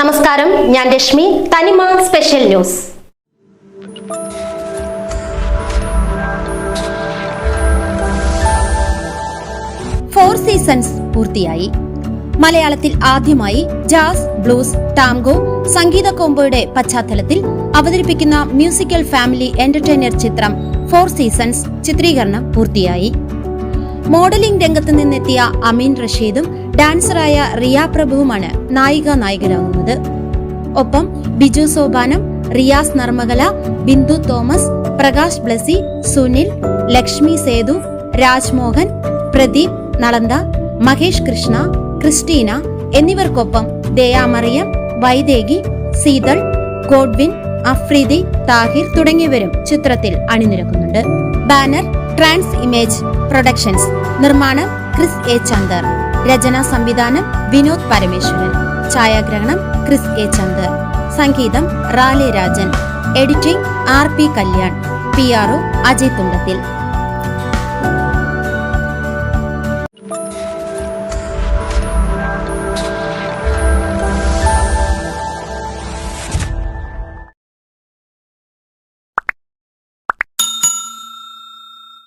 നമസ്കാരം ഞാൻ രശ്മി തനിമ സ്പെഷ്യൽ ന്യൂസ്. ഫോർ സീസൺസ് പൂർത്തിയായി. മലയാളത്തിൽ ആദ്യമായി ജാസ് ബ്ലൂസ് ടാംഗോ സംഗീത കോംബോയുടെ പശ്ചാത്തലത്തിൽ അവതരിപ്പിക്കുന്ന മ്യൂസിക്കൽ ഫാമിലി എന്റർടൈനർ ചിത്രം ഫോർ സീസൺസ് ചിത്രീകരണം പൂർത്തിയായി. മോഡലിംഗ് രംഗത്ത് നിന്നെത്തിയ അമീൻ റഷീദും ഡാൻസറായ റിയ പ്രഭുവുമാണ് നായിക നായകരാകുന്നത്. ഒപ്പം ബിജു സോപാനം റിയാസ് നർമ്മകല ബിന്ദു തോമസ് പ്രകാശ് ബ്ലസി സുനിൽ ലക്ഷ്മി സേതു രാജ്മോഹൻ പ്രദീപ് നളന്ദ മഹേഷ് കൃഷ്ണ ക്രിസ്റ്റീന എന്നിവർക്കൊപ്പം ദയാമറിയം വൈദേകി സീതൾ ഗോഡ്വിൻ അഫ്രീദി താഹിർ തുടങ്ങിയവരും ചിത്രത്തിൽ അണിനിരക്കുന്നുണ്ട്. Banner trans image productions. നിർമ്മാണം ക്രിസ് എ ചന്ദർ. രചന സംവിധാനം വിനോദ് പരമേശ്വരൻ. ഛായാഗ്രഹണം ക്രിസ് എ ചന്ദർ. സംഗീതം Rale Rajan. Editing R P Kalyan. P R O Ajay Thundathil.